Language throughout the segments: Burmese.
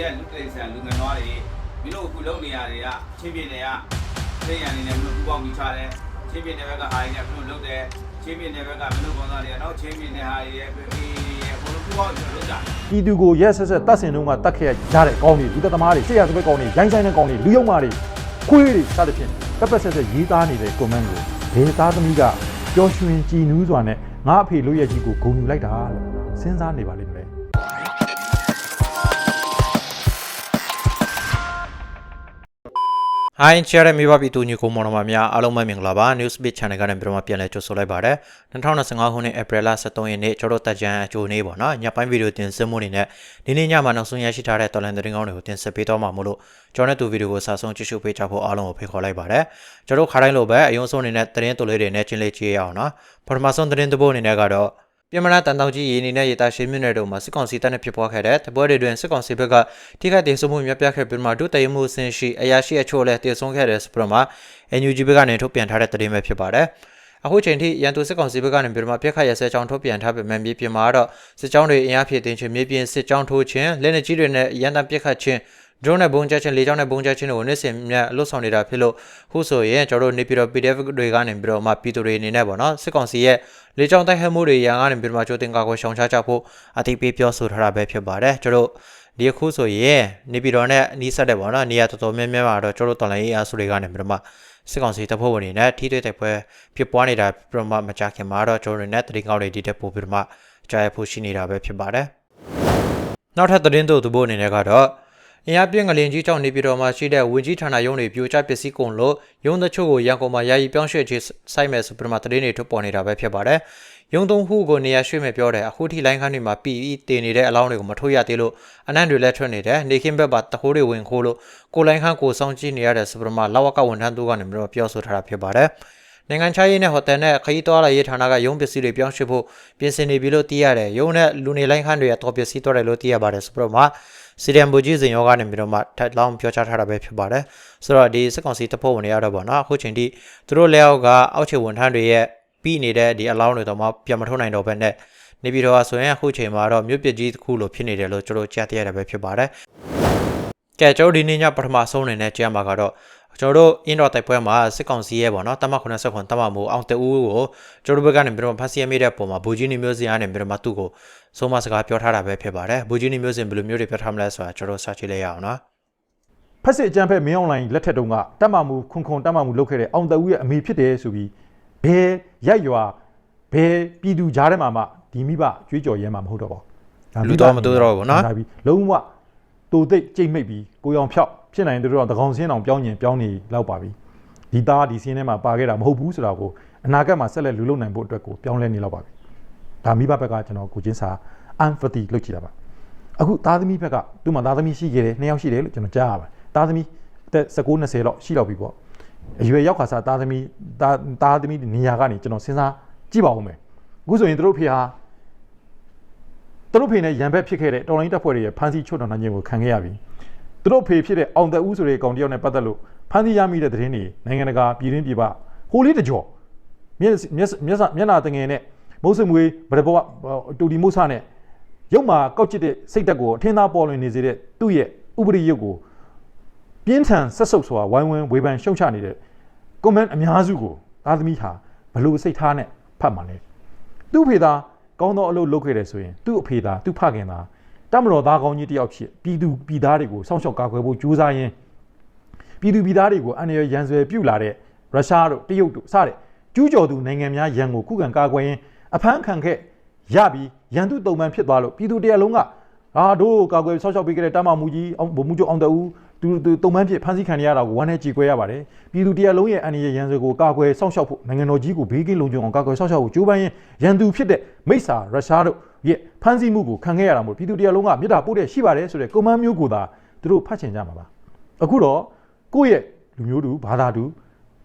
ရဲ့လူတိဆန်လူငယ်နွားတွေမင်းတို့အခုလုပ်နေရတွေကချင်းပြင်းတွေကသိရန်နေနဲ့မင်းတို့ပူပေါင်းပြီးထားတယ်ချင်းပြင်းတဲ့ဘက်ကဟာရင်းနဲ့မင်းတို့လုပ်တယ်ချင်းပြင်းတဲ့ဘက်ကမင်းတို့ကောင်းသားတွေကနောက်ချင်းပြင်းတဲ့ဟာရရဲ့အေးဘို့လိုပူပေါင်းပြီးလုပ်ကြတယ်ပြည်သူကိုရက်ဆက်ဆက်တတ်ဆင်တုန်းကတတ်ခဲ့ရတဲ့ကောင်းတွေလူသက်သမားတွေစစ်ရစပက်ကောင်းတွေရိုင်းဆိုင်တဲ့ကောင်းတွေလူယုံမာတွေခွေးတွေစသဖြင့်ပက်ပက်ဆက်ဆက်ရေးသားနေတဲ့ comment ကိုဒေသားသမီးကပျော်ရွှင်ကြည်နူးစွာနဲ့ငါအဖေလို့ရဲ့ကြီးကိုဂုဏ်ယူလိုက်တာလို့စဉ်းစားနေပါလိမ့်မယ် ဟိုင်းချရတဲ့မိဘပြည်သူညီကိုမောင်နှမများအားလုံးပဲမင်္ဂလာပါ Newsbeat Channel ကနေပြန်ပြန်လဲကြိုဆိုလိုက်ပါတယ်2025ခုနှစ် April 23ရက်နေ့ကျွန်တော်တက်ကြံအကျိုးနေ့ပေါ့နော်ညပိုင်းဗီဒီယိုတင်ဆက်မှုအနေနဲ့ဒီနေ့ညမှာနောက်ဆုံးရရှိထားတဲ့တော်လန်သတင်းကောင်းတွေကိုတင်ဆက်ပေးတော့မှာမို့လို့ကျွန်တော်နဲ့တူဗီဒီယိုကိုစာဆုံးကြည့်ရှုပေးကြဖို့အားလုံးကိုဖိတ်ခေါ်လိုက်ပါတယ်ကျွန်တော်ခါတိုင်းလိုပဲအယုံဆုံးအနေနဲ့သတင်းတူလေးတွေနဲ့ချင်းလေးကြည့်ရအောင်နော်ပထမဆုံးသတင်းတစ်ပုဒ်အနေနဲ့ကတော့ ပြမနာတန်တောင်ကြီးရင်းနေနဲ့ရေတာရှင်းမြင့်တဲ့တို့မှာစစ်ကောင်စီတပ်နဲ့ဖြစ်ပွားခဲ့တဲ့တပွဲတွေတွင်စစ်ကောင်စီဘက်ကထိခိုက်ဒေဆုံးမှုများပြားခဲ့ပြီးမှဒုတရမှုအဆင့်ရှိအရာရှိအချို့လည်းတည်ဆုံးခဲ့တဲ့စပရမှာ NUG ဘက်ကနေထုတ်ပြန်ထားတဲ့သတင်းပဲဖြစ်ပါတယ်။အခုချိန်ထိရန်သူစစ်ကောင်စီဘက်ကနေပြီးမှပြက်ခတ်ရဆဲချောင်းထုတ်ပြန်ထားပေမဲ့မြေပြင်မှာတော့စစ်ကြောင်းတွေအင်အားဖြည့်တင်ခြင်းမြေပြင်စစ်ကြောင်းထိုးခြင်းလက်နက်ကြီးတွေနဲ့ရန်တမ်းပြက်ခတ်ခြင်း drone နဲ့ဘုံကျချင်းလေကြောင်းနဲ့ဘုံကျချင်းတွေကိုနေ့စဉ်မြတ်လွတ်ဆောင်နေတာဖြစ်လို့ခုဆိုရင်ကျွန်တော်တို့နေပြည်တော် PDF တွေကနေပြီးတော့မှပြည်သူတွေအနေနဲ့ပေါ့နော်စစ်ကောင်စီရဲ့လေကြောင်းတိုက်ခိုက်မှုတွေရန်ကနေပြီးတော့မှကြိုတင်ကာကွယ်ရှောင်ရှားကြဖို့အသိပေးပြောဆိုထားတာပဲဖြစ်ပါတယ်ကျွန်တော်တို့ဒီအခုဆိုရင်နေပြည်တော်နဲ့အနီးစပ်တဲ့ပေါ့နော်နေရာတော်တော်များများမှာတော့ကျွန်တော်တို့တော်လိုင်းရေးအားစုတွေကနေပြီးတော့မှစစ်ကောင်စီတပ်ဖွဲ့ဝင်တွေနဲ့ထိတွေ့တိုက်ပွဲဖြစ်ပွားနေတာပြတော့မှမကြခင်မှာတော့ကျွန်တော်တို့နဲ့တတိကောင်းတွေဒီတက်ပို့ပြီးတော့မှကြားရဖို့ရှိနေတာပဲဖြစ်ပါတယ်နောက်ထပ်သတင်းတို့သူဖို့အနေနဲ့ကတော့ အင်အားပြင်းငလင်ကြီးကြောင့်နေပြည်တော်မှာရှိတဲ့ဝင်ကြီးဌာနရုံးတွေပြိုကျပစ္စည်းကုန်လို့ရုံးတချို့ကိုရန်ကုန်မှာယာယီပြောင်းရွှေ့ခြင်းစိုက်မယ်ဆိုပြီးမှသတင်းတွေထုတ်ပေါ်နေတာပဲဖြစ်ပါတယ်။ရုံးသုံးခုကိုနေရာရွှေ့မယ်ပြောတယ်အခုထိလိုင်းခန်းတွေမှာပြည်တင်နေတဲ့အလောင်းတွေကိုမထုတ်ရသေးလို့အနံ့တွေလည်းထွက်နေတယ်နေခင်းဘက်မှာတခိုးတွေဝင်ခိုးလို့ကိုလိုင်းခန်းကိုစောင့်ကြည့်နေရတဲ့ဆိုပြီးမှလောက်ဝကဝန်ထမ်းတို့ကနေပြီးတော့ပြောဆိုထားတာဖြစ်ပါတယ်။နိုင်ငံခြားရေးနဲ့ဟိုတယ်နဲ့ခရီးသွားလာရေးဌာနကရုံးပစ္စည်းတွေပြောင်းရွှေ့ဖို့ပြင်ဆင်နေပြီလို့သိရတယ်။ရုံးနဲ့လူနေလိုင်းခန်းတွေကတော့ပစ္စည်းတော့တယ်လို့သိရပါတယ်ဆိုတော့မှ စီရီယမ်ဘူဂျီစင်ရောကနေပြီးတော့မှထပ်လောင်းပြောချထားတာပဲဖြစ်ပါတယ်။ဆိုတော့ဒီစစ်ကောင်စီတပ်ဖွဲ့ဝင်တွေရတော့ပေါ့နော်အခုချိန်ထိသူတို့လက်အောက်ကအောက်ခြေဝန်ထမ်းတွေရဲ့ပြီးနေတဲ့ဒီအလောင်းတွေတော့မှပြန်မထုတ်နိုင်တော့ဘဲနဲ့နေပြည်တော်ကဆိုရင်အခုချိန်မှာတော့မြို့ပစ်ကြီးတစ်ခုလိုဖြစ်နေတယ်လို့ကျွန်တော်ကြားသိရတာပဲဖြစ်ပါတယ်။ကဲကျွန်တော်ဒီနေ့ညပထမဆုံးအနေနဲ့ကြားမှာကတော့ ကျွန်တော်တို့အင်းတော်တိုက်ပွဲမှာစစ်ကောင်စီရဲ့ပေါ့နော်တမ89တမမိုးအောင်တူကိုကျွန်တော်တို့ဘက်ကနေပြီးတော့ဖန်စီရမိတဲ့ပုံမှာဘူဂျီနီမျိုးစင်ကနေပြီးတော့မှသူ့ကိုဆုံးမစကားပြောထားတာပဲဖြစ်ပါတယ်ဘူဂျီနီမျိုးစင်ဘယ်လိုမျိုးတွေပြောထားမလဲဆိုတာကျွန်တော်စကြည့်လိုက်ရအောင်နော်ဖက်စစ်အကြမ်းဖက်မင်းအွန်လိုင်းလက်ထက်တုန်းကတက်မှမှုခွန်ခွန်တက်မှမှုလုပ်ခဲ့တဲ့အောင်တဦးရဲ့အမေဖြစ်တယ်ဆိုပြီးဘယ်ရိုက်ရွာဘယ်ပြည်သူကြားထဲမှာမှဒီမိဘကြွေးကြော်ရဲမှာမဟုတ်တော့ပါဘူးလူတော်မတူတော့ဘူးနော်ဒါပြီးလုံးဝတူသိပ်ကြိတ်မိတ်ပြီးကိုရောင်ဖြောက် ဖြစ်နိုင်တဲ့တော့တကောင်စင်းအောင်ပြောင်းရင်ပြောင်းနေလောက်ပါပြီဒီသားဒီစင်းထဲမှာပါခဲ့တာမဟုတ်ဘူးဆိုတာကိုအနာဂတ်မှာဆက်လက်လူလုံနိုင်ဖို့အတွက်ကိုပြောင်းလဲနေလောက်ပါပြီဒါမိဘဘက်ကကျွန်တော်ကိုချင်းစာ empathy လုပ်ကြည့်တာပါအခုသားသမီးဘက်ကသူ့မှာသားသမီးရှိခဲ့တယ်နှစ်ယောက်ရှိတယ်လို့ကျွန်တော်ကြားရပါတယ်သားသမီးအသက်19 20လောက်ရှိလောက်ပြီပေါ့အရွယ်ရောက်ခါစားသားသမီးသားသားသမီးနေရာကနေကျွန်တော်စဉ်းစားကြည့်ပါဦးမယ်အခုဆိုရင်တို့ဖေဟာသူတို့ဖေနဲ့ရန်ဘက်ဖြစ်ခဲ့တဲ့တော်လိုင်းတပ်ဖွဲ့တွေရဲ့ဖမ်းဆီးချုပ်နှောင်ခြင်းကိုခံခဲ့ရပြီ သူတို့ဖေဖြစ်တဲ့အောင်သက်ဦးဆိုတဲ့ကောင်တယောက်နဲ့ပတ်သက်လို့ဖမ်းဆီးရမိတဲ့သတင်းတွေနိုင်ငံတကာပြည်တွင်းပြည်ပဟိုလေးတကြောမျက်မျက်မျက်စာမျက်နာတငယ်နဲ့မုတ်စမွေးဗရဘဝတူဒီမုဆာနဲ့ရုပ်မှာကောက်ချစ်တဲ့စိတ်တက်ကိုအထင်းသားပေါ်လွင်နေစေတဲ့သူ့ရဲ့ဥပဒေရုပ်ကိုပြင်းထန်ဆက်ဆုပ်စွာဝိုင်းဝန်းဝေဖန်ရှုံချနေတဲ့ comment အများစုကိုသားသမီးဟာဘလို့စိတ်ထားနဲ့ဖတ်မှလဲသူ့ဖေသားကောင်းသောအလုပ်လုပ်ခဲ့တယ်ဆိုရင်သူ့အဖေသားသူ့ဖခင်သား တမတော်သားကောင်းကြီးတယောက်ဖြစ်ပြည်သူပြည်သားတွေကိုစောင့်ရှောက်ကာကွယ်ဖို့ကြိုးစားရင်းပြည်သူပြည်သားတွေကိုအန္တရာယ်ရန်ဆွဲပြုလာတဲ့ရုရှားတို့တရုတ်တို့စတဲ့ကျူးကျော်သူနိုင်ငံများရန်ကိုခုခံကာကွယ်ရင်းအဖမ်းခံခဲ့ရပြီးရန်သူတုံမှန်ဖြစ်သွားလို့ပြည်သူတရလုံးကအာတို့ကာကွယ်စောင့်ရှောက်ပေးခဲ့တဲ့တမမူကြီးအောင်ဗိုလ်မှူးချုပ်အောင်တဦးသူသူတုံမှန်ဖြစ်ဖမ်းဆီးခံရတာကိုဝမ်းနဲ့ကြေကွဲရပါတယ်ပြည်သူတရလုံးရဲ့အန္တရာယ်ရန်ဆွဲကိုကာကွယ်စောင့်ရှောက်ဖို့နိုင်ငံတော်ကြီးကိုဘေးကင်းလုံခြုံအောင်ကာကွယ်စောင့်ရှောက်ဖို့ကြိုးပမ်းရင်းရန်သူဖြစ်တဲ့မိစ္ဆာရုရှားတို့ ရဲ့ဖမ်းဆီးမှုကိုခံခဲ့ရတာမို့ပြည်သူတရလုံးကမြေတာပို့တဲ့ရှိပါတယ်ဆိုတဲ့ကွန်မန်းမျိုးကိုသာသူတို့ဖတ်ချင်ကြမှာပါအခုတော့ကိုယ့်ရဲ့လူမျိုးတူဘာသာတူ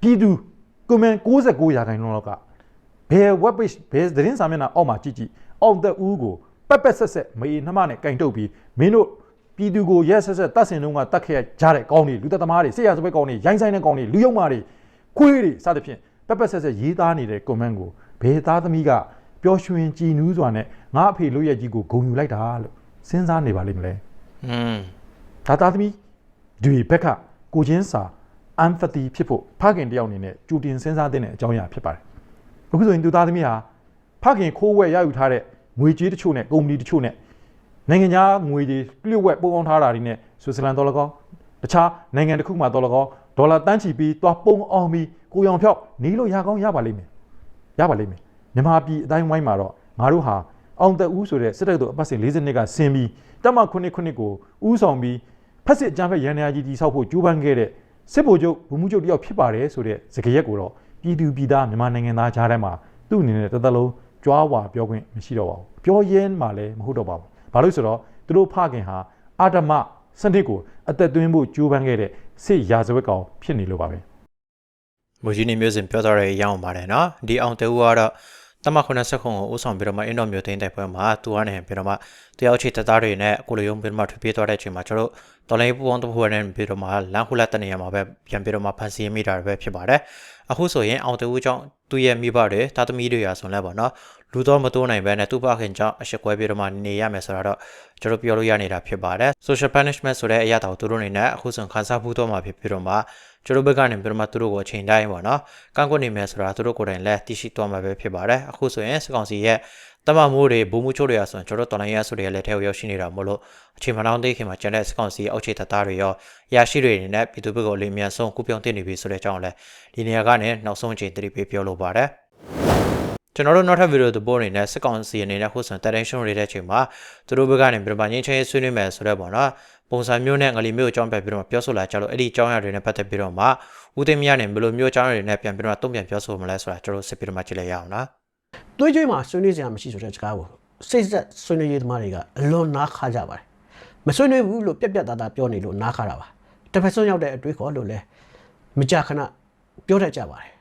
ပြည်သူကွန်မန်း69ရာခိုင်နှုန်းလောက်ကဘယ် web page ဘယ်သတင်းစာမျက်နှာအောက်မှာကြည့်ကြည့်အောင်သက်ဦးကိုပက်ပက်ဆက်ဆက်မေနှမနဲ့ကင်တုပ်ပြီးမင်းတို့ပြည်သူကိုရက်ဆက်ဆက်တတ်ဆင်တုန်းကတတ်ခဲ့ကြတဲ့ကောင်းတွေလူသက်သမားတွေစစ်ရစပက်ကောင်းတွေရိုင်းဆိုင်တဲ့ကောင်းတွေလူယုံမာတွေခွေးတွေစသဖြင့်ပက်ပက်ဆက်ဆက်ရေးသားနေတဲ့ comment ကိုဘယ်သားသမီးက ပျော်ရွှင်ကြည်နူးစွာနဲ့ငါအဖေလို့ရဲ့ကြီးကိုဂုံယူလိုက်တာလို့စဉ်းစားနေပါလိမ့်မလဲอืมဒါသားသမီးတွေဘက်ကကိုချင်းစာ empathy ဖြစ်ဖို့ဖခင်တယောက်အနေနဲ့ကြူတင်စဉ်းစားတဲ့အကြောင်းအရာဖြစ်ပါတယ်အခုဆိုရင်သူသားသမီးဟာဖခင်ခိုးဝက်ရယူထားတဲ့ငွေကြေးတချို့နဲ့ကုမ္ပဏီတချို့နဲ့နိုင်ငံခြားငွေတွေလျှို့ဝှက်ပုံအောင်ထားတာတွေနဲ့ဆွစ်ဇာလန်ဒေါ်လာကောတခြားနိုင်ငံတစ်ခုမှဒေါ်လာကောဒေါ်လာတန်းချီပြီးသွားပုံအောင်ပြီးကိုရောင်ဖြောက်နေလို့ရကောင်းရပါလိမ့်မယ်ရပါလိမ့်မယ် မြန်မာပြည်အတိုင်းဝိုင်းမှာတော့ငါတို့ဟာအောင်သက်ဦးဆိုတဲ့စစ်တပ်တို့အပတ်စဉ်40နှစ်ကဆင်းပြီးတက်မခုနှစ်ခုနှစ်ကိုဦးဆောင်ပြီးဖက်စစ်အကြမ်းဖက်ရန်ရာကြီးတိဆောက်ဖို့ကြိုးပမ်းခဲ့တဲ့စစ်ဗိုလ်ချုပ်ဗိုလ်မှူးချုပ်တယောက်ဖြစ်ပါတယ်ဆိုတဲ့စကားရက်ကိုတော့ပြည်သူပြည်သားမြန်မာနိုင်ငံသားကြားထဲမှာသူ့အနေနဲ့တစ်သက်လုံးကြွားဝါပြောခွင့်မရှိတော့ပါဘူးပြောရဲမှလည်းမဟုတ်တော့ပါဘူးဘာလို့ဆိုတော့သူတို့ဖခင်ဟာအာတမစနစ်ကိုအသက်သွင်းဖို့ကြိုးပမ်းခဲ့တဲ့စစ်ရာဇဝတ်ကောင်ဖြစ်နေလို့ပါပဲမူကြီးနေမျိုးစင်ပြောထားတဲ့အကြောင်းပါတယ်နော်ဒီအောင်တူကတော့ တမ89ခုကိုဥဆောင်ပြီးတော့မှအင်းတော်မျိုးသိန်းတိုက်ပွဲမှာသူကနေပြီးတော့မှတယောက်ချီတသားတွေနဲ့ကိုလိုယုံပြီးတော့မှထွေးပြေးသွားတဲ့အချိန်မှာကျွန်တော်တို့တော်လိုင်းပူပေါင်းတစ်ဖွဲ့နဲ့ပြီးတော့မှလမ်းခုလက်တနေရမှာပဲပြန်ပြီးတော့မှဖန်ဆီးမိတာပဲဖြစ်ပါတယ်အခုဆိုရင်အောင်တူကြောင့် သူ့ရဲ့မိဘတွေတာသမီတွေရာဆိုလဲပေါ့နော်လူတော့မတိုးနိုင်ပဲနဲ့သူ့ဖခင်ကြောင့်အရှိကွဲပြီးတော့မှနေရမယ်ဆိုတော့ကျွန်တော်ပြောလို့ရနေတာဖြစ်ပါတယ် social punishment ဆိုတဲ့အရာတော်သူတို့အနေနဲ့အခုဆိုခန်းစားမှုတော့မှာဖြစ်ပြီးတော့မှကျွန်တော်ဘက်ကနေပြီးတော့မှသူတို့ကိုအချိန်တိုင်းပေါ့နော်ကန့်ကွက်နေမယ်ဆိုတာသူတို့ကိုယ်တိုင်လည်းသိရှိသွားမှာပဲဖြစ်ပါတယ်အခုဆိုရင်စကောင်စီရဲ့ တမမိုးတွေဘူမှုချိုးတွေရဆိုရင်ကျွန်တော်တော်လိုင်းရဆိုတွေလည်းထဲကိုရောက်ရှိနေတာမို့လို့အချိန်မနှောင်းသေးခင်မှာကျန်တဲ့စကောင်စီအောက်ခြေတပ်သားတွေရောရရှိတွေအနေနဲ့ပြည်သူ့ဘက်ကိုလေးမြန်ဆုံးကူပြောင်းတင်နေပြီဆိုတဲ့အကြောင်းလည်းဒီနေရာကနေနောက်ဆုံးအချိန်သတိပေးပြောလိုပါတယ်ကျွန်တော်တို့နောက်ထပ်ဗီဒီယိုသဘောအနေနဲ့စကောင်စီအနေနဲ့ခုဆိုတက်တိုင်းရှုံးနေတဲ့အချိန်မှာသူတို့ဘက်ကနေပြပငင်းချင်းဆွေးနွေးမယ်ဆိုတော့ပေါ့နော်ပုံစံမျိုးနဲ့ငလီမျိုးအကြောင်းပြပြီးတော့ပြောဆိုလာကြလို့အဲ့ဒီအကြောင်းအရာတွေနဲ့ပတ်သက်ပြီးတော့မှဦးသိမ်းမြနဲ့ဘယ်လိုမျိုးအကြောင်းအရာတွေနဲ့ပြန်ပြီးတော့တုံ့ပြန်ပြောဆိုမလဲဆိုတာကျွန်တော်စစ်ပြီးတော့မှကြည့်လိုက်ရအောင်နော် တွေးကြွေးမှာဆွေးနွေးစရာမရှိဆိုတဲ့စကားကိုစိတ်ဆက်ဆွေးနွေးရေးသမားတွေကအလွန်နားခါကြပါတယ်မဆွေးနွေးဘူးလို့ပြက်ပြက်သားသားပြောနေလို့နားခါတာပါတစ်ဖက်ဆုံးရောက်တဲ့အတွေးခေါ်လို့လဲမကြခဏပြောတတ်ကြပါတယ်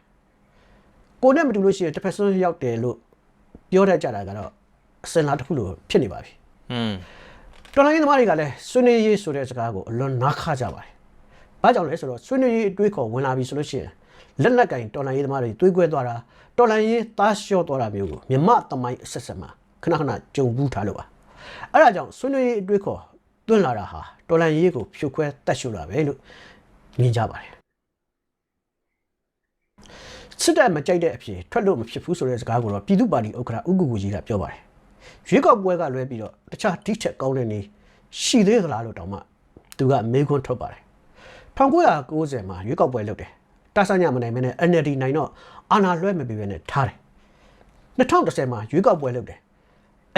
ကိုနဲ့မတူလို့ရှိရင်တစ်ဖက်ဆုံးရောက်တယ်လို့ပြောတတ်ကြတာကတော့အစင်လာတစ်ခုလိုဖြစ်နေပါပြီอืมတော်လိုင်းရေးသမားတွေကလည်းဆွေးနွေးရေးဆိုတဲ့စကားကိုအလွန်နားခါကြပါတယ်ဘာကြောင့်လဲဆိုတော့ဆွေးနွေးရေးအတွေးခေါ်ဝင်လာပြီဆိုလို့ရှိရင် လက်လက်ကင်တော်လိုင်းရေးသမားတွေတွေးကွဲသွားတာတော်လိုင်းရေးသားလျှော့သွားတာမျိုးကိုမြမသမိုင်းအဆက်ဆက်မှာခဏခဏကြုံဘူးထားလို့ပါအဲ့ဒါကြောင့်ဆွေးနွေးရေးအတွေးခေါ်တွန်းလာတာဟာတော်လိုင်းရေးကိုဖြိုခွဲတက်ရှုတာပဲလို့မြင်ကြပါတယ်စစ်တပ်မကြိုက်တဲ့အဖြစ်ထွက်လို့မဖြစ်ဘူးဆိုတဲ့စကားကိုတော့ပြည်သူ့ပါတီဥက္ကဋ္ဌဥက္ကုကူကြီးကပြောပါတယ်ရွေးကောက်ပွဲကလွဲပြီးတော့တခြားတိချက်ကောင်းတဲ့နေရှိသေးသလားလို့တောင်မှသူကမေးခွန်းထုတ်ပါတယ်1990မှာရွေးကောက်ပွဲလုပ်တယ် တာဆာညမနိုင်မနဲ့ NLD နိုင်တော့အာဏာလွှဲမပေးဘဲနဲ့ထားတယ်2010မှာရွေးကောက်ပွဲလုပ်တယ်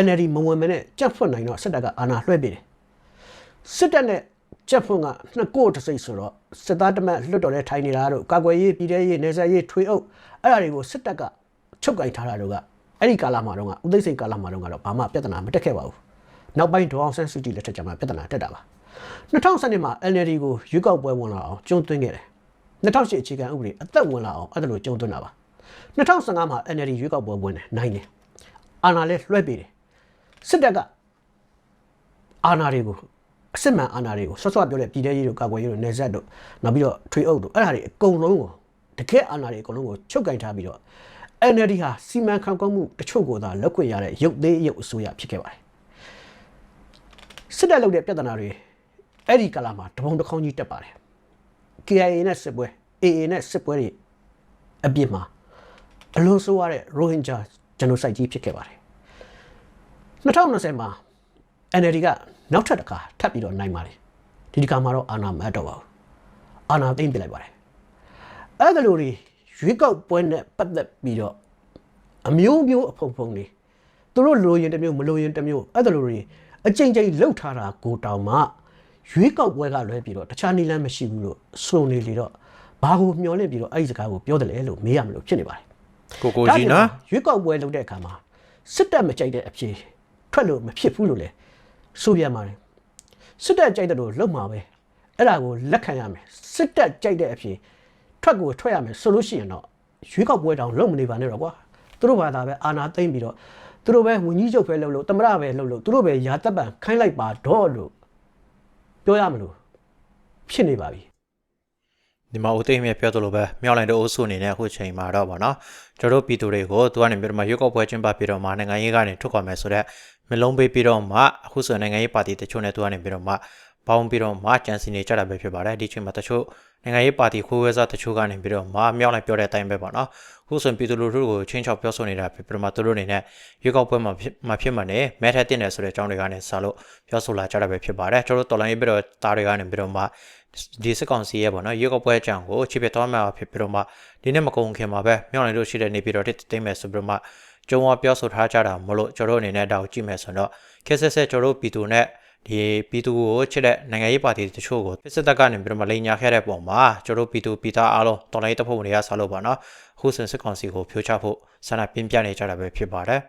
NLD မဝင်မနဲ့ကြက်ဖွင့်နိုင်တော့စစ်တပ်ကအာဏာလွှဲပေးတယ်စစ်တပ်နဲ့ကြက်ဖွင့်ကနှစ်ကိုတစ်စိတ်ဆိုတော့စစ်သားတမတ်လွတ်တော်လဲထိုင်နေတာတို့ကာကွယ်ရေးပြည်ထရေးနေဆက်ရေးထွေအုပ်အဲ့ဒါတွေကိုစစ်တပ်ကချုပ်ကင်ထားတာတို့ကအဲ့ဒီကာလမှာတော့ကဥသိမ်းစိန်ကာလမှာတော့ကတော့ဘာမှပြဿနာမတက်ခဲ့ပါဘူးနောက်ပိုင်းဒေါအောင်ဆန်းစုကြည်လက်ထက်ကျမှပြဿနာတက်တာပါ2012မှာ NLD ကိုရွေးကောက်ပွဲဝင်လာအောင်ကျုံသွင်းခဲ့တယ် 2008အခြေခံဥပဒေအသက်ဝင်လာအောင်အဲ့ဒါလိုကျုံသွင်းတာပါ2015မှာ NLD ရွေးကောက်ပွဲဝင်တယ်နိုင်တယ်အာဏာလဲလွှဲပေးတယ်စစ်တပ်ကအာဏာတွေကိုအစစ်မှန်အာဏာတွေကိုဆွတ်ဆွတ်ပြောတဲ့ပြည်ထရေးတို့ကာကွယ်ရေးတို့နေဆက်တို့နောက်ပြီးတော့ထွေအုပ်တို့အဲ့ဒါတွေအကုန်လုံးကိုတကယ်အာဏာတွေအကုန်လုံးကိုချုပ်ကင်ထားပြီးတော့ NLD ဟာစီမံခန့်ခွဲမှုတချို့ကိုသာလက်ခွင့်ရတဲ့ရုပ်သေးရုပ်အစိုးရဖြစ်ခဲ့ပါတယ်စစ်တပ်လုပ်တဲ့ပြဿနာတွေအဲ့ဒီကာလမှာတပုံတစ်ခေါင်းကြီးတက်ပါတယ် KIA နဲ့စစ်ပွဲ AA နဲ့စစ်ပွဲတွေအပြစ်မှာအလွန်ဆိုးရတဲ့ Rohingya genocide ကြီးဖြစ်ခဲ့ပါတယ်2020မှာ NLD ကနောက်ထပ်တစ်ခါထပ်ပြီးတော့နိုင်ပါတယ်ဒီဒီကမှာတော့အာဏာမအပ်တော့ပါဘူးအာဏာသိမ်းပြလိုက်ပါတယ်အဲ့ဒါလိုတွေရွေးကောက်ပွဲနဲ့ပတ်သက်ပြီးတော့အမျိုးမျိုးအဖုံဖုံတွေသူတို့လိုရင်တစ်မျိုးမလိုရင်တစ်မျိုးအဲ့ဒါလိုတွေအကြိမ်ကြိမ်လှုပ်ထားတာကိုတောင်မှ ရွေးကောက်ပွဲကလွဲပြီးတော့တခြားနည်းလမ်းမရှိဘူးလို့ဆိုနေလေတော့ဘာကိုမျှော်လင့်ပြီးတော့အဲ့ဒီစကားကိုပြောတယ်လေလို့မေးရမလို့ဖြစ်နေပါတယ်ကိုကိုကြီးနော်ရွေးကောက်ပွဲလုပ်တဲ့အခါမှာစစ်တပ်မကြိုက်တဲ့အဖြစ်ထွက်လို့မဖြစ်ဘူးလို့လေဆိုပြန်ပါတယ်စစ်တပ်ကြိုက်တဲ့လို့လုံမှာပဲအဲ့ဒါကိုလက်ခံရမယ်စစ်တပ်ကြိုက်တဲ့အဖြစ်ထွက်ကိုထွက်ရမယ်ဆိုလို့ရှိရင်တော့ရွေးကောက်ပွဲတောင်လုံမနေပါနဲ့တော့ကွာသူတို့ဘာသာပဲအာဏာသိမ်းပြီးတော့သူတို့ပဲဝန်ကြီးချုပ်ပဲလုပ်လို့တမရပဲလုပ်လို့သူတို့ပဲရာတပ်ပံခိုင်းလိုက်ပါတော့လို့ ပြောရမလို့ဖြစ်နေပါပြီဒီမှာဦးသိမ်းမြပြောသလိုပဲမြောက်လိုက်တဲ့အုပ်စုအနေနဲ့အခုချိန်မှာတော့ဗောနော်ကျွန်တော်တို့ပြည်သူတွေကိုသူကနေပြီးတော့မှရွက်ကောက်ပွဲကျင်းပပြီးတော့မှနိုင်ငံရေးကနေထုတ်ခွာမယ်ဆိုတော့မလုံးပေးပြီးတော့မှအခုဆိုနိုင်ငံရေးပါတီတချို့နဲ့သူကနေပြီးတော့မှပေါင်းပြီးတော့မှကြံစီနေကြတာပဲဖြစ်ပါတယ်ဒီချိန်မှာတချို့ နိုင်ငံရေးပါတီခိုးဝဲစားတချို့ကနေပြီးတော့မမြောက်လိုက်ပြောတဲ့အတိုင်းပဲပေါ့နော်ခုဆိုရင်ပြည်သူလူထုကိုချင်းချောက်ပြောဆိုနေတာဖြစ်ပြီးတော့မှသူတို့အနေနဲ့ရွေးကောက်ပွဲမှာဖြစ်မှာဖြစ်မှနေမဲထက်တင်တယ်ဆိုတဲ့အကြောင်းတွေကနေစလို့ပြောဆိုလာကြတာပဲဖြစ်ပါတယ်ကျွန်တော်တို့တော်လိုင်းရေးပြီးတော့တားတွေကနေပြီးတော့မှဒီစစ်ကောင်စီရဲ့ပေါ့နော်ရွေးကောက်ပွဲအကြောင်းကိုချစ်ပြသွားမှာဖြစ်ပြီးတော့မှဒီနေ့မကုန်ခင်မှာပဲမြောက်လိုက်လို့ရှိတဲ့နေပြီးတော့တိတိမ့်မယ်ဆိုပြီးတော့မှကျုံဝပြောဆိုထားကြတာမလို့ကျွန်တော်တို့အနေနဲ့ဒါကိုကြည့်မယ်ဆိုတော့ခက်ဆက်ဆက်ကျွန်တော်တို့ပြည်သူနဲ့ ဒီပြည်သူကိုချစ်တဲ့နိုင်ငံရေးပါတီတချို့ကိုစစ်တပ်ကနေပြီးတော့မလိန်ညာခဲ့တဲ့ပုံမှာကျွန်တော်တို့ပြည်သူပြည်သားအားလုံးတော်လိုင်းတပ်ဖွဲ့ဝင်တွေကဆောက်လို့ပါနော်အခုစင်စစ်ကောင်စီကိုဖြိုးချဖို့ဆန္ဒပြင်းပြနေကြတာပဲဖြစ်ပါတယ်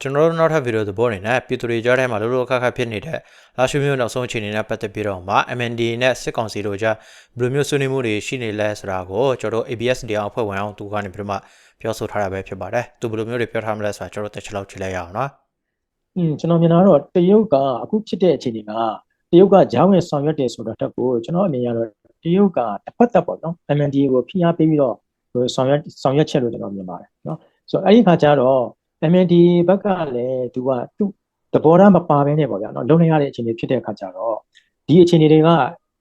ကျွန်တော်တို့နောက်ထပ်ဗီဒီယိုသဘောအနေနဲ့ပြည်သူတွေကြားထဲမှာလိုလိုအခက်အခဲဖြစ်နေတဲ့လာရှိမျိုးနောက်ဆုံးအခြေအနေနဲ့ပတ်သက်ပြီးတော့မှ MND နဲ့စစ်ကောင်စီတို့ကြားဘယ်လိုမျိုးဆွေးနွေးမှုတွေရှိနေလဲဆိုတာကိုကျွန်တော်တို့ ABS တရားအဖွဲ့ဝင်အောင်သူကနေပြီးတော့မှပြောဆိုထားတာပဲဖြစ်ပါတယ်သူဘယ်လိုမျိုးတွေပြောထားမလဲဆိုတာကျွန်တော်တို့တစ်ချက်လောက်ကြည့်လိုက်ရအောင်နော် อืมကျွန်တော်မြင်တာတော့တရုတ်ကအခုဖြစ်တဲ့အခြေအနေကတရုတ်ကဂျာဝင်ဆောင်ရွက်တယ်ဆိုတော့တက်ကိုကျွန်တော်အမြင်ရတော့တရုတ်ကတစ်ဖက်သက်ပေါ့နော် MND ကိုဖိအားပေးပြီးတော့ဟိုဆောင်ရွက်ဆောင်ရွက်ချက်လို့ကျွန်တော်မြင်ပါတယ်နော်ဆိုတော့အဲ့ဒီခါကျတော့ MND ဘက်ကလည်းသူကသူ့သဘောထားမပါဘဲနဲ့ပေါ့ဗျာနော်လုံနေရတဲ့အခြေအနေဖြစ်တဲ့ခါကျတော့ဒီအခြေအနေတွေက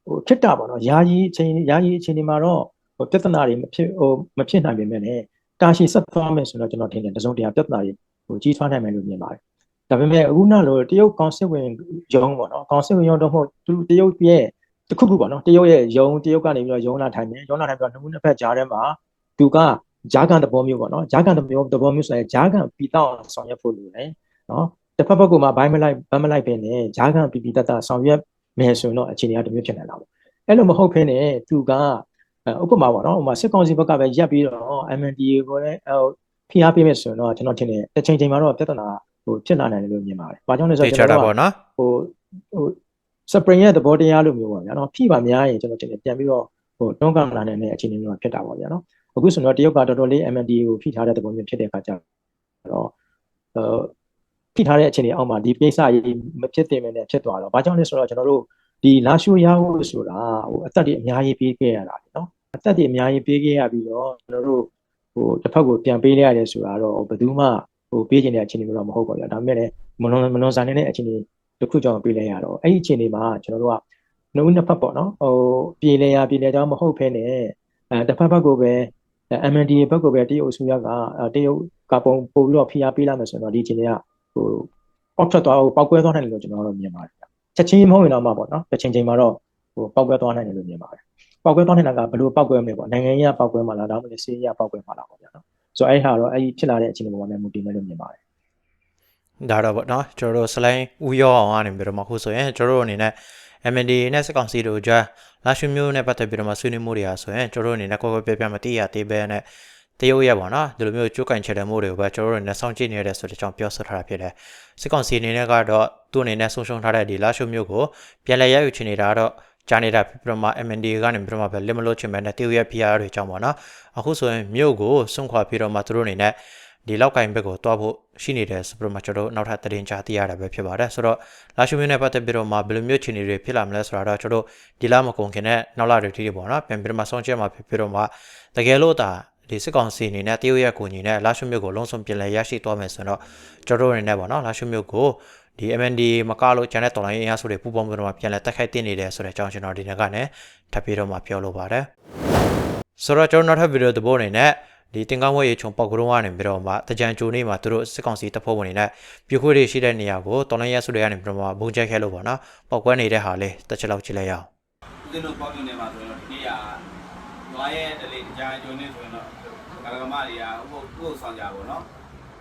ဟိုဖြစ်တာပေါ့နော်ယာယီအခြေအနေယာယီအခြေအနေမှာတော့ဟိုပြဿနာတွေမဖြစ်ဟိုမဖြစ်နိုင်ပေမဲ့လည်းတာရှည်ဆက်သွားမယ်ဆိုတော့ကျွန်တော်ထင်တယ်တစုံတရာပြဿနာတွေဟိုကြီးထွားနိုင်မယ်လို့မြင်ပါတယ် ဒါပေမဲ့အခုနောက်လို့တရုတ်ကောင်စစ်ဝင်ယုံပေါ့နော်ကောင်စစ်ဝင်ယုံတော့မဟုတ်သူတရုတ်ရဲ့တစ်ခုခုပေါ့နော်တရုတ်ရဲ့ယုံတရုတ်ကနေပြီးတော့ယုံလာထိုင်တယ်ယုံလာထိုင်ပြီးတော့နှစ်ခုနှစ်ဖက်ကြားထဲမှာသူကဂျာကန်သဘောမျိုးပေါ့နော်ဂျာကန်သဘောမျိုးသဘောမျိုးဆိုရင်ဂျာကန်ပြီးတော့ဆောင်ရွက်ဖို့လိုတယ်နော်တစ်ဖက်ဘက်ကမှဘိုင်းမလိုက်ဘမ်းမလိုက်ပဲနဲ့ဂျာကန်ပြီးပြီးတတ်တာဆောင်ရွက်မယ်ဆိုရင်တော့အခြေအနေကတစ်မျိုးဖြစ်နေတာပေါ့အဲ့လိုမဟုတ်ဘဲနဲ့သူကဥပမာပေါ့နော်ဥပမာစစ်ကောင်စီဘက်ကပဲရက်ပြီးတော့ MNDA ကိုလည်းဖိအားပေးမယ်ဆိုရင်တော့ကျွန်တော်ထင်တယ်တစ်ချိန်ချိန်မှာတော့ပြဿနာ ဟိုဖြစ်လာနိုင်တယ်လို့မြင်ပါတယ်။ဘာကြောင့်လဲဆိုသိတော့ချကျွန်တာတော်ပေါ့ကနော်ဟိုဟို spring ရဲ့သဘောတရားလိုမျိုးပါဗျာနော်။ဖိပါများရင်ကျွန်တော်တင်တယ်ပြန်ပြီးတော့ဟိုတွန်းကန်လာနိုင်တဲ့အခြေအနေမျိုးဖြစ်တာပါဗျာနော်။အခုဆိုတော့တရုတ်ကတော်တော်လေး MND ကိုဖိထားတဲ့သဘောမျိုးဖြစ်တဲ့အခါကျတော့ဟိုဖိထားတဲ့အခြေအနေအောက်မှာဒီကိစ္စကြီးမဖြစ်သင့်မနဲ့ဖြစ်သွားတော့ဘာကြောင့်လဲဆိုတော့ကျွန်တော်တို့ဒီလာရှိုးရဖို့ဆိုတာဟိုအသက်တွေအများကြီးပေးခဲ့ရတာလေနော်။အသက်တွေအများကြီးပေးခဲ့ရပြီးတော့ကျွန်တော်တို့ဟိုတစ်ဖက်ကိုပြန်ပေးလိုက်ရတယ်ဆိုတာတော့ဘယ်သူမှ ဟိုပေးခြင်းတဲ့အခြေအနေမျိုးတော့မဟုတ်ပါဘူး။ဒါပေမဲ့လည်းမလွန်မလွန်ဆန်နေတဲ့အခြေအနေတစ်ခုကြောင့်ပြေးလဲရတော့အဲ့ဒီအခြေအနေမှာကျွန်တော်တို့ကနှုတ်နှစ်ဖက်ပေါ့နော်ဟိုပြေးလဲရပြေးလဲကြောင်းမဟုတ်ဖ ೇನೆ အဲတစ်ဖက်ဘက်ကိုပဲ MND ဘက်ကိုပဲတရုတ်အစိုးရကတရုတ်ကပုံပို့ပြီးတော့ဖိအားပေးလိုက်မယ်ဆိုတော့ဒီအခြေအနေကဟိုပေါက်ထွက်သွားဟိုပေါက်ကွဲသွားနိုင်တယ်လို့ကျွန်တော်တို့မြင်ပါတယ်ချက်ချင်းမဟုတ်ရင်တော့မှပေါ့နော်တစ်ချိန်ချိန်မှာတော့ဟိုပေါက်ကွဲသွားနိုင်တယ်လို့မြင်ပါတယ်ပေါက်ကွဲသွားနိုင်တာကဘယ်လိုပေါက်ကွဲမလဲပေါ့နိုင်ငံရေးပေါက်ကွဲမှာလားဒါမှမဟုတ်စီးရီးယားပေါက်ကွဲမှာလားပေါ့ဗျာနော် ဆိုတော့အဲ့ဟာတော့အဲ့ဒီဖြစ်လာတဲ့အခြေအနေပေါ်မှာမူတည်နေလို့မြင်ပါတယ်ဒါတော့ပေါ့နော်ကျွန်တော်တို့စလိုင်းဥရောအောင်ကနေပြီးတော့မှခုဆိုရင်ကျွန်တော်တို့အနေနဲ့ MND နဲ့စက်ကောင်စီတို့ကြားလာရှိမျိုးနဲ့ပတ်သက်ပြီးတော့မှဆွေးနွေးမှုတွေဟာဆိုရင်ကျွန်တော်တို့အနေနဲ့ကိုယ်ကိုယ်ပြပြမသိရသေးပဲနဲ့တရုတ်ရဲ့ပေါ့နော်ဒီလိုမျိုးကြိုးကင်ချတဲ့မှုတွေကိုပဲကျွန်တော်တို့အနေနဲ့စောင့်ကြည့်နေရတဲ့ဆိုတဲ့အကြောင်းပြောဆိုထားတာဖြစ်တယ်စက်ကောင်စီအနေနဲ့ကတော့သူ့အနေနဲ့ဆုံးရှုံးထားတဲ့ဒီလာရှိမျိုးကိုပြန်လည်ရယူချင်နေတာတော့ ကြားနေတာဖြစ်ပြီးတော့မှ MND ကနေပြီးတော့မှပဲလက်မလို့ချင်မဲ့နဲ့တရုတ်ရဲ့ PR တွေအကြောင်းပေါ့နော်အခုဆိုရင်မြို့ကိုစွန့်ခွာပြီးတော့မှသူတို့အနေနဲ့ဒီလောက်ကင်ဘက်ကိုတွားဖို့ရှိနေတယ်ဆိုပြီးတော့မှကျွန်တော်တို့နောက်ထပ်သတင်းကြားသိရတာပဲဖြစ်ပါတယ်ဆိုတော့လာရှုမျိုးနဲ့ပတ်သက်ပြီးတော့မှဘယ်လိုမျိုးခြေအနေတွေဖြစ်လာမလဲဆိုတာတော့ကျွန်တော်တို့ဒီလမကုန်ခင်နဲ့နောက်လတွေထိတွေပေါ့နော်ပြန်ပြီးတော့မှဆုံးချက်မှာဖြစ်ပြီးတော့မှတကယ်လို့ဒါဒီစစ်ကောင်စီအနေနဲ့တရုတ်ရဲ့ကိုညီနဲ့လာရှုမျိုးကိုလုံးစုံပြင်လဲရရှိသွားမယ်ဆိုတော့ကျွန်တော်တို့အနေနဲ့ပေါ့နော်လာရှုမျိုးကို ဒီ MND မကလို့ကျန်တဲ့တော်လိုင်းအင်အားစုတွေပူပေါင်းပြီးတော့မှပြန်လဲတက်ခိုက်တင်နေတယ်ဆိုတဲ့အကြောင်းကျွန်တော်ဒီနေ့ကလည်းထပ်ပြီးတော့မှပြောလိုပါတယ်ဆိုတော့ကျွန်တော်နောက်ထပ်ဗီဒီယိုသဘောအနေနဲ့ဒီတင်ကောင်းဝဲရေချုံပေါက်ကရုံးကနေပြီးတော့မှတကြံကြိုနေမှာသူတို့စစ်ကောင်စီတပ်ဖွဲ့ဝင်တွေနဲ့ပြခွေးတွေရှိတဲ့နေရာကိုတော်လိုင်းရဲစုတွေကနေပြီးတော့မှဘုံကျက်ခဲလို့ပေါ့နော်ပောက်ကွဲနေတဲ့ဟာလေးတစ်ချက်လောက်ကြည့်လိုက်ရအောင်ဦးဇင်းတို့ပေါက်နေနေမှာဆိုရင်တော့ဒီနေ့ကနွားရဲ့တလေကြားကျုံနေဆိုရင်တော့ကာကမတွေကဥပုပ်ဥပုပ်ဆောင်ကြပါဘောနော်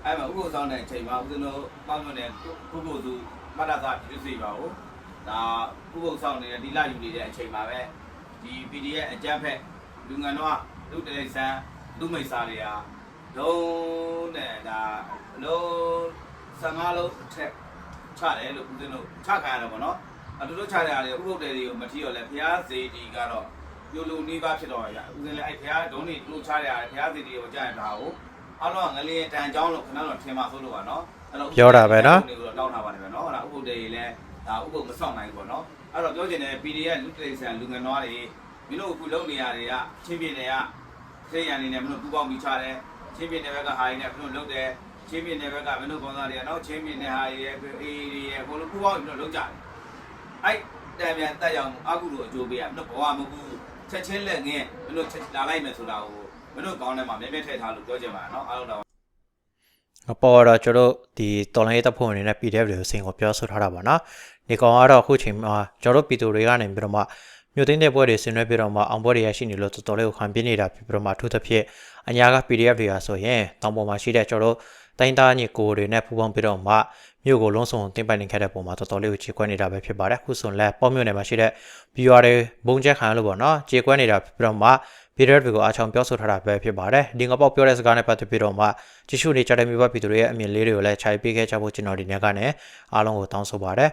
အဲ့မှာဥပုပ်ဆောင်တဲ့အချိန်မှာဦးဇင်းတို့ပေါက်နေဥပုပ်သူမတ်တသာပြည့်စုံပါဘူးဒါဥပုပ်ဆောင်နေတဲ့ဒီလာယူနေတဲ့အချိန်မှာပဲဒီ PDF အကြမ်းဖက်လူငန်တော့လူတလိဆန်းလူမိတ်စားတွေကလုံးနဲ့ဒါလုံး15လုံးအထက်ချတယ်လို့ဦးဇင်းတို့ချခံရတယ်ပေါ့နော်အတူတူခြားတဲ့အားတွေဥပုပ်တယ်တွေကိုမထီတော့လဲဘုရားစေတီကတော့ပြိုလူနီးပါးဖြစ်တော့ရဦးစင်းလဲအဲ့ဘုရားဒုံးတွေလူခြားတဲ့အားဘုရားစေတီကိုကြားရတာကို အလုံးကငလျင်တန်ချောင်းလို့ခဏတော့ထင်ပါဆိုလို့ပါနော်အဲ့တော့တောင်းထားပါတယ်ပဲနော်အဲ့ဒါဥပုပ်တယ်တွေလည်းဒါဥပုပ်မဆောင်နိုင်ဘူးပေါ့နော်အဲ့တော့ပြောချင်တယ် PDF လူတိဆန်လူငယ်နွားတွေမင်းတို့အခုလုံနေရတွေကချင်းပြင်းတွေကသိရနေနဲ့မင်းတို့ပူပေါင်းပြီးခြားတယ်ချင်းပြင်းတဲ့ဘက်ကဟာရင်းနဲ့မင်းတို့လုံတယ်ချင်းပြင်းတဲ့ဘက်ကမင်းတို့ကောင်းသားတွေကနော်ချင်းပြင်းတဲ့ဟာရယ်အေးတွေရယ်ဘို့လိုပူပေါင်းပြီးတော့လုံကြတယ်အဲ့တံပြန်တက်ရောက်အကုလိုအကျိုးပေးရမင်းတို့ဘဝမကူချက်ချင်းလက်ငင်းမင်းတို့ချက်လာလိုက်မယ်ဆိုတာကို မင်းတို့ကောင်းထဲမှာမြဲမြဲထည့်ထားလို့ပြောချင်ပါနော်အားလုံးတော့အပေါ်တော့ကျွန်တော်တို့ဒီတော်လိုင်းရေးတပ်ဖွဲ့ဝင်တွေနဲ့ PDF တွေကိုစင်ကိုပြောဆိုထားတာပါနော်ဒီကောင်ကတော့အခုချိန်မှာကျွန်တော်တို့ပြည်သူတွေကနေပြီးတော့မှမြို့သိမ်းတဲ့ပွဲတွေဆင်နွှဲပြီးတော့မှအောင်ပွဲတွေရရှိနေလို့တော်တော်လေးကိုခံပြနေတာဖြစ်ပြီးတော့မှအထူးသဖြင့်အညာက PDF တွေကဆိုရင်တောင်ပေါ်မှာရှိတဲ့ကျွန်တော်တို့တိုင်းသားညီကိုတွေနဲ့ပူးပေါင်းပြီးတော့မှမြို့ကိုလုံးစုံတင်ပိုင်နေခဲ့တဲ့ပုံမှာတော်တော်လေးကိုခြေကွက်နေတာပဲဖြစ်ပါတယ်အခုဆိုရင်လည်းပေါ့မြို့နယ်မှာရှိတဲ့ PR တွေဘုံချက်ခံလို့ပေါ့နော်ခြေကွက်နေတာဖြစ်ပြီးတော့မှ PDF တွေကိုအားချောင်ပြောဆိုထားတာပဲဖြစ်ပါတယ်ဒီငါပေါက်ပြောတဲ့စကားနဲ့ပတ်သက်ပြီးတော့မှကြည့်ရှုနေကြတဲ့မိဘပြည်သူတွေရဲ့အမြင်လေးတွေကိုလည်းခြိုက်ပေးခဲ့ကြဖို့ကျွန်တော်ဒီနေ့ကနေအားလုံးကိုတောင်းဆိုပါတယ်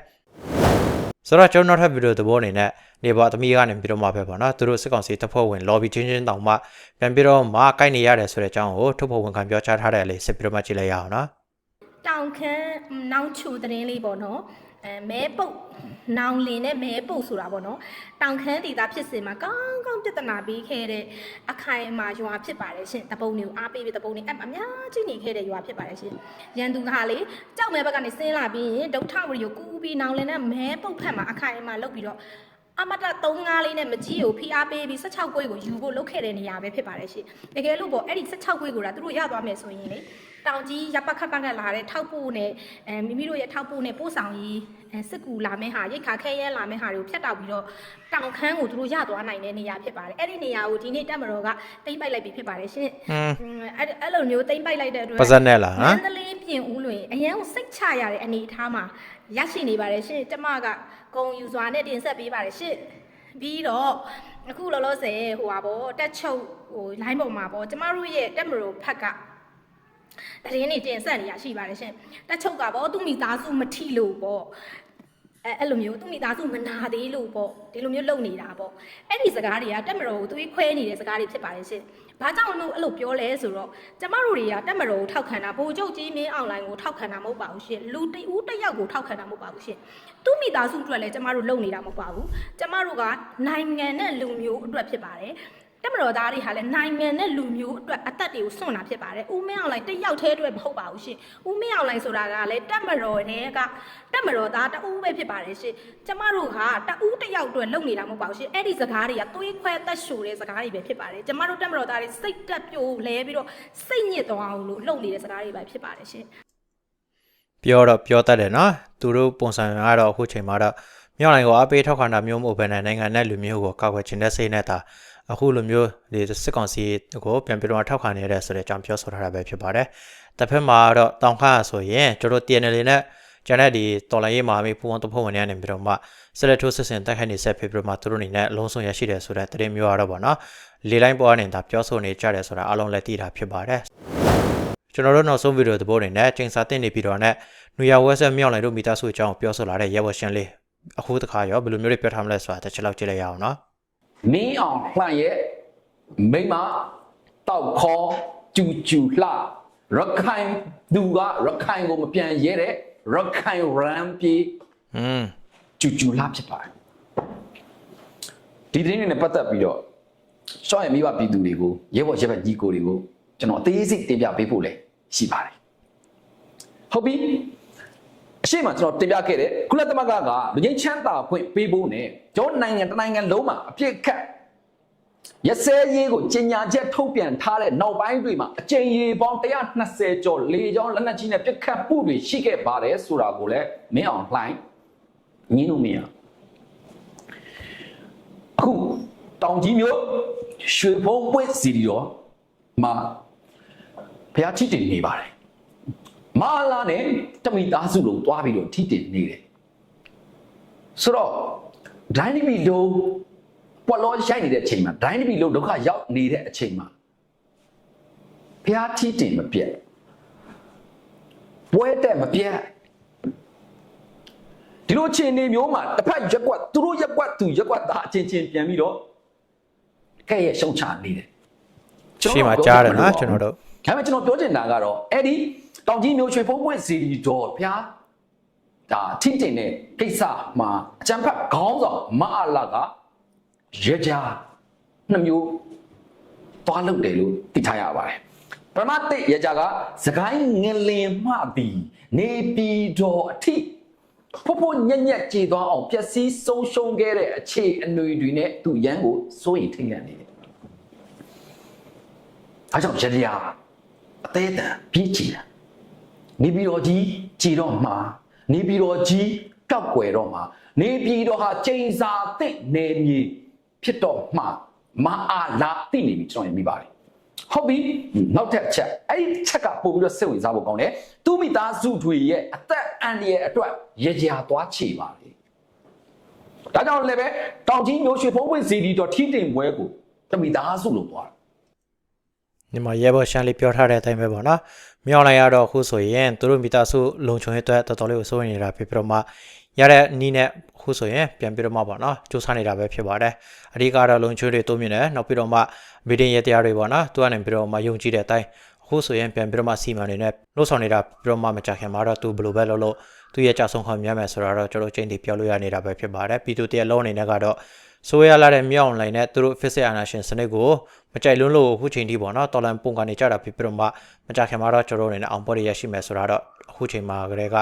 ဆိုတော့ကျွန်တော်နောက်ထပ်ဗီဒီယိုသဘောအနေနဲ့နေပါသမီးကနေပြီးတော့မှပဲပေါ့နော်သူတို့စစ်ကောင်စီတပ်ဖွဲ့ဝင် lobby ချင်းချင်းတောင်မှပြန်ပြီးတော့မှကိုက်နေရတယ်ဆိုတဲ့အကြောင်းကိုထုတ်ဖော်ဝန်ခံပြောကြားထားတယ်လေစစ်ပြီးတော့မှကြည့်လိုက်ရအောင်နော်တောင်ခမ်းနောင်ချူသတင်းလေးပေါ့နော် အဲမဲပုတ်နောင်လင်နဲ့မဲပုတ်ဆိုတာပေါ့နော်တောင်ခမ်းဒေတာဖြစ်စင်မှာကောင်းကောင်းပြဿနာပေးခဲ့တဲ့အခိုင်အမာရွာဖြစ်ပါတယ်ရှင်တပုံတွေကိုအားပေးပြီးတပုံတွေအအများကြီးနေခဲ့တဲ့ရွာဖြစ်ပါတယ်ရှင်ရန်သူကလေကြောက်မဲဘက်ကနေဆင်းလာပြီးရင်ဒုထဝရီကိုကူးပြီးနောင်လင်နဲ့မဲပုတ်ဖက်မှာအခိုင်အမာလုပ်ပြီးတော့အမတ35လေးနဲ့မကြီးကိုဖိအားပေးပြီး16ကွေးကိုယူဖို့လုပ်ခဲ့တဲ့နေရာပဲဖြစ်ပါတယ်ရှင်တကယ်လို့ပေါ့အဲ့ဒီ16ကွေးကိုဒါသူတို့ရသွားမယ်ဆိုရင်လေ တောင်ကြီးရပ်ပတ်ခတ်ပတ်ကလာတဲ့ထောက်ပို့နဲ့အဲမိမိတို့ရဲ့ထောက်ပို့နဲ့ပို့ဆောင်ရေးအဲစစ်ကူလာမယ့်ဟာရိတ်ခါခဲရဲလာမယ့်ဟာတွေကိုဖျက်တောက်ပြီးတော့တောင်ခမ်းကိုသူတို့ရသွားနိုင်တဲ့နေရာဖြစ်ပါတယ်အဲ့ဒီနေရာကိုဒီနေ့တက်မတော်ကတိမ့်ပိုက်လိုက်ပြီးဖြစ်ပါတယ်ရှင်ဟွန်းอืมအဲ့အဲ့လိုမျိုးတိမ့်ပိုက်လိုက်တဲ့အတွက်ပါဇက်နဲ့လားမဟမ်န္တလေးပြင်ဦးလွင်အရန်ကိုစိတ်ချရတဲ့အနေအထားမှာရရှိနေပါတယ်ရှင်ကျမကဂုံယူစွာနဲ့တင်ဆက်ပေးပါတယ်ရှင်ပြီးတော့အခုလောလောဆယ်ဟိုပါဗောတက်ချုပ်ဟို line ပေါ်မှာဗောကျမတို့ရဲ့တက်မတော်ဖက်က တရင်နေတင်ဆက်နေရရှိပါတယ်ရှင်တက်ချုပ်ကဗောသူ့မိသားစုမထီလို့ဗောအဲအဲ့လိုမျိုးသူ့မိသားစုမနာသေးလို့ပေါ့ဒီလိုမျိုးလုပ်နေတာပေါ့အဲ့ဒီစကားတွေကတက်မတော်ကိုသူခွဲနေတဲ့စကားတွေဖြစ်ပါတယ်ရှင်။ဘာကြောင့်လို့အဲ့လိုပြောလဲဆိုတော့ကျမတို့တွေကတက်မတော်ကိုထောက်ခံတာဗိုလ်ချုပ်ကြီးမင်းအောင်လိုင်းကိုထောက်ခံတာမဟုတ်ပါဘူးရှင်။လူတဦးတစ်ယောက်ကိုထောက်ခံတာမဟုတ်ပါဘူးရှင်။သူ့မိသားစုအတွက်လည်းကျမတို့လုပ်နေတာမဟုတ်ပါဘူး။ကျမတို့ကနိုင်ငံနဲ့လူမျိုးအတွက်ဖြစ်ပါတယ်။ တက်မတော်သားတွေဟာလည်းနိုင်ငံနဲ့လူမျိုးအတွက်အသက်တွေကိုစွန့်တာဖြစ်ပါတယ်။ဦးမင်းအောင်လိုင်းတစ်ယောက်တည်းအတွက်မဟုတ်ပါဘူးရှင်။ဦးမင်းအောင်လိုင်းဆိုတာကလည်းတက်မတော်တဲ့ကတက်မတော်သားတဦးပဲဖြစ်ပါတယ်ရှင်။ကျမတို့ကတဦးတစ်ယောက်အတွက်လုပ်နေတာမဟုတ်ပါဘူးရှင်။အဲ့ဒီစကားတွေကသွေးခွဲသက်ရှူတဲ့စကားတွေပဲဖြစ်ပါတယ်။ကျမတို့တက်မတော်သားတွေစိတ်တက်ပြိုလဲပြီးတော့စိတ်ညစ်သွားအောင်လို့လုပ်နေတဲ့စကားတွေပဲဖြစ်ပါတယ်ရှင်။ပြောတော့ပြောတတ်တယ်နော်သူတို့ပုံစံကတော့အခုချိန်မှာတော့ မြောက်နိုင်ကိုအပေးထောက်ခံတာမျိုးမဟုတ်ဘဲနဲ့နိုင်ငံနဲ့လူမျိုးကိုကောက်ွယ်ခြင်းတဲ့စိတ်နဲ့တာအခုလိုမျိုးဒီစစ်ကောင်စီကိုပြန်ပြီးတော့ထောက်ခံနေရတဲ့ဆိုတဲ့အကြောင်းပြောဆိုထားတာပဲဖြစ်ပါတယ်တစ်ဖက်မှာတော့တောင်ခါဆိုရင်ကျွန်တော် TNL နဲ့ကျန်တဲ့ဒီတော်လိုင်းရေးမှာမိပူဝန်တဖို့ဝင်နေနေပြီးတော့မှဆက်လက်ထိုးစစ်ဆင်တိုက်ခိုက်နေဆက်ဖြစ်ပြီးတော့မှသူတို့အနေနဲ့အလုံးစုံရရှိတယ်ဆိုတဲ့သတင်းမျိုးရတော့ဗောနော်လေလိုင်းပေါ်ကနေဒါပြောဆိုနေကြတယ်ဆိုတာအလုံးလက်သိတာဖြစ်ပါတယ်ကျွန်တော်တို့နောက်ဆုံးဗီဒီယိုသဘောအနေနဲ့ချိန်စာတင်နေပြီးတော့နဲ့နူရဝက်ဆက်မြောက်လိုက်တို့မိသားစုအကြောင်းပြောဆိုလာတဲ့ရဲဘော်ရှင်လေး အခုတခါရောဘယ်လိုမျိုးတွေပြောထားမလဲဆိုတာတစ်ချက်လောက်ကြည့်လိုက်ရအောင်နော်မင်းအောင်လှရဲ့မိမတောက်ခေါ်ကျူကျူလှရခိုင်သူကရခိုင်ကိုမပြန်ရဲတဲ့ရခိုင်ရန်ပြေอืมကျူကျူလှဖြစ်ပါတယ်ဒီသတင်းတွေနဲ့ပတ်သက်ပြီးတော့ရှော့ရဲ့မိဘပြည်သူတွေကိုရဲဘော်ရဲဘက်ကြီးကိုတွေကိုကျွန်တော်အသေးစိတ်တင်ပြပေးဖို့လည်းရှိပါတယ်ဟုတ်ပြီ အရှိမကျွန်တော်တင်ပြခဲ့တဲ့ကုလသမဂ္ဂကလူချင်းချမ်းသာခွင့်ပေးဖို့နဲ့ကျွန်တော်နိုင်ငံတစ်နိုင်ငံလုံးမှာအပြစ်ခတ်ရစဲရေးကိုကျင်ညာချက်ထုတ်ပြန်ထားတဲ့နောက်ပိုင်းတွေမှာအကြိမ်ရေပေါင်း120ကျော်လေကြောင်းလက်နက်ကြီးနဲ့ပြစ်ခတ်မှုတွေရှိခဲ့ပါတယ်ဆိုတာကိုလည်းမင်းအောင်လှိုင်းညင်းလို့မရအခုတောင်ကြီးမျိုးရွှေဖုံးပွင့်စီရီတော်မှာဘုရားချစ်တင်နေပါတယ် မာလာနဲ့တမိသားစုလုံးတွားပြီးတော့ထိတင်နေတယ်ဆိုတော့ဒိုင်းဒီဘီလုံးပွက်လောရှိုက်နေတဲ့အချိန်မှာဒိုင်းဒီဘီလုံးဒုက္ခရောက်နေတဲ့အချိန်မှာဖျားထိတင်မပြတ်ပွဲတက်မပြတ်ဒီလိုအခြေအနေမျိုးမှာတစ်ဖက်ရက်ကွက်သူတို့ရက်ကွက်သူရက်ကွက်သားအချင်းချင်းပြန်ပြီးတော့ကဲ့ရဲ့ရှုံချနေတယ်ရှေ့မှာကြားတယ်နော်ကျွန်တော်တို့ဒါပေမဲ့ကျွန်တော်ပြောချင်တာကတော့အဲ့ဒီ တောင်ကြီးမျိုးရွှေဖုံးပွင့်စီရီတော်ဗျာဒါထင့်တင်တဲ့ကိစ္စမှာအချမ်းဖတ်ခေါင်းဆောင်မအားလာကရကြနှစ်မျိုးသွားလုပ်တယ်လို့သိထားရပါတယ်ပရမတ်တိရကြကစကိုင်းငလင်မှသည်နေပြည်တော်အထိဖို့ဖို့ညက်ညက်ကြည်သွားအောင်ပျက်စီးဆုံးရှုံးခဲ့တဲ့အခြေအနေတွေနဲ့သူရန်ကိုစိုးရိမ်ထိတ်လန့်နေတယ်။အဲကြောင့်ရတရားအသေးတန်ပြည့်ချီတာ နေပြည်တော်ကြီးကြည်တော့မှာနေပြည်တော်ကြီးကောက်ွယ်တော့မှာနေပြည်တော်ဟာကျိန်စာသစ်နေမြေဖြစ်တော့မှာမအားလာသိနေပြီကျွန်တော်ရင်မိပါတယ်။ဟုတ်ပြီနောက်ထပ်အချက်အဲ့ဒီချက်ကပို့ပြီးတော့စိတ်ဝင်စားဖို့ကောင်းတယ်သူမိသားစုတွေရဲ့အသက်အန္တရာယ်အတွက်ရကြသွားချေပါလေဒါကြောင့်လည်းပဲတောင်ကြီးမျိုးရွှေဖုံးပွင့်စီဒီတော့ထီးတင်ပွဲကိုတမိသားစုလို့သွားတယ် ဒီမှာရဲဘော်ရှန်လေးပြောထားတဲ့အတိုင်းပဲပေါ့နော်မြောင်းလိုက်ရတော့အခုဆိုရင်သူတို့မိသားစုလုံခြုံရေးအတွက်တော်တော်လေးကိုစိုးရိမ်နေတာဖြစ်ပြီးတော့မှရတဲ့နီးနဲ့အခုဆိုရင်ပြန်ပြီးတော့မှပေါ့နော်စူးစမ်းနေတာပဲဖြစ်ပါတယ်အဓိကတော့လုံခြုံရေးတွေတိုးမြင့်တယ်နောက်ပြီးတော့မှမီဒီရဲတရားတွေပေါ့နော်သူကနေပြီးတော့မှယုံကြည်တဲ့အတိုင်းအခုဆိုရင်ပြန်ပြီးတော့မှစီမံနေနဲ့လှုပ်ဆောင်နေတာပြီးတော့မှမကြခင်မှာတော့သူဘယ်လိုပဲလုပ်လို့ သူရဲ့ကြာဆုံးခွင့်များမယ်ဆိုတော့ကျွန်တော်ချင်းတီပြောလို့ရနေတာပဲဖြစ်ပါတယ်ပြည်သူတရလုံးအနေနဲ့ကတော့ဆိုရလာတဲ့မြောက်လိုင်းနဲ့သူတို့ physics animation စနစ်ကိုမကြိုက်လွန်းလို့အခုချိန်ထိပေါ့နော်တော်လန်ပုံကနေကြတာဖြစ်ပြီးတော့မှမကြခင်မှာတော့ကျွန်တော်တို့အနေနဲ့အောင်ပွဲတွေရရှိမယ်ဆိုတာတော့အခုချိန်မှာကလေးက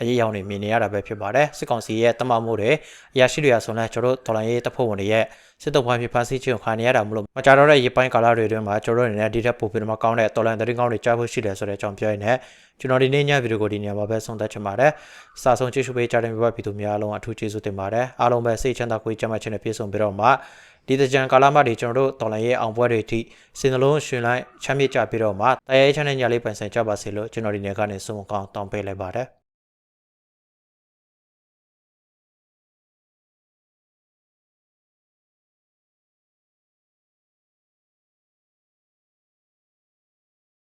အရေးအယောင်နေမြင်နေရတာပဲဖြစ်ပါတယ်စစ်ကောင်စီရဲ့တမမှုတွေအရာရှိတွေအဆုံလဲကျွန်တော်တို့တော်လန်ရေးတပ်ဖွဲ့ဝင်တွေရဲ့စစ်တပ်ဖွဲ့ဖြစ်ဖန်ဆီးခြင်းကိုခံနေရတာမလို့မကြတော့တဲ့ရေပိုင်းကာလတွေအတွင်းမှာကျွန်တော်တို့အနေနဲ့ဒီထက်ပိုပြီးတော့မှကောင်းတဲ့တော်လန်သတင်းကောင်းတွေကြားဖို့ရှိတယ်ဆိုတဲ့အကြောင်းပြောရင်းနဲ့ကျွန်တော်ဒီနေ့ညဗီဒီယိုကိုဒီနေရာမှာပဲဆုံးသက်ချင်ပါတယ်။စာဆုံးကြည့်ရှုပေးကြတဲ့မြန်မာပြည်သူများအလုံးအထူးကျေးဇူးတင်ပါတယ်။အားလုံးပဲစိတ်ချမ်းသာကိုယ်ကျန်းမာခြင်းနဲ့ပြည့်စုံပြီးတော့မှဒီတကြံကာလမှဒီကျွန်တော်တို့တော်လိုင်းရဲ့အောင်ပွဲတွေအထိစင်စလုံးရှင်လိုက်ချမ်းမြေ့ကြပြီးတော့မှတရားရေးချမ်းတဲ့ညာလေးပိုင်ဆိုင်ကြပါစေလို့ကျွန်တော်ဒီနေ့ကနေဆုံးမကောင်းတောင်းပေးလိုက်ပါတယ်။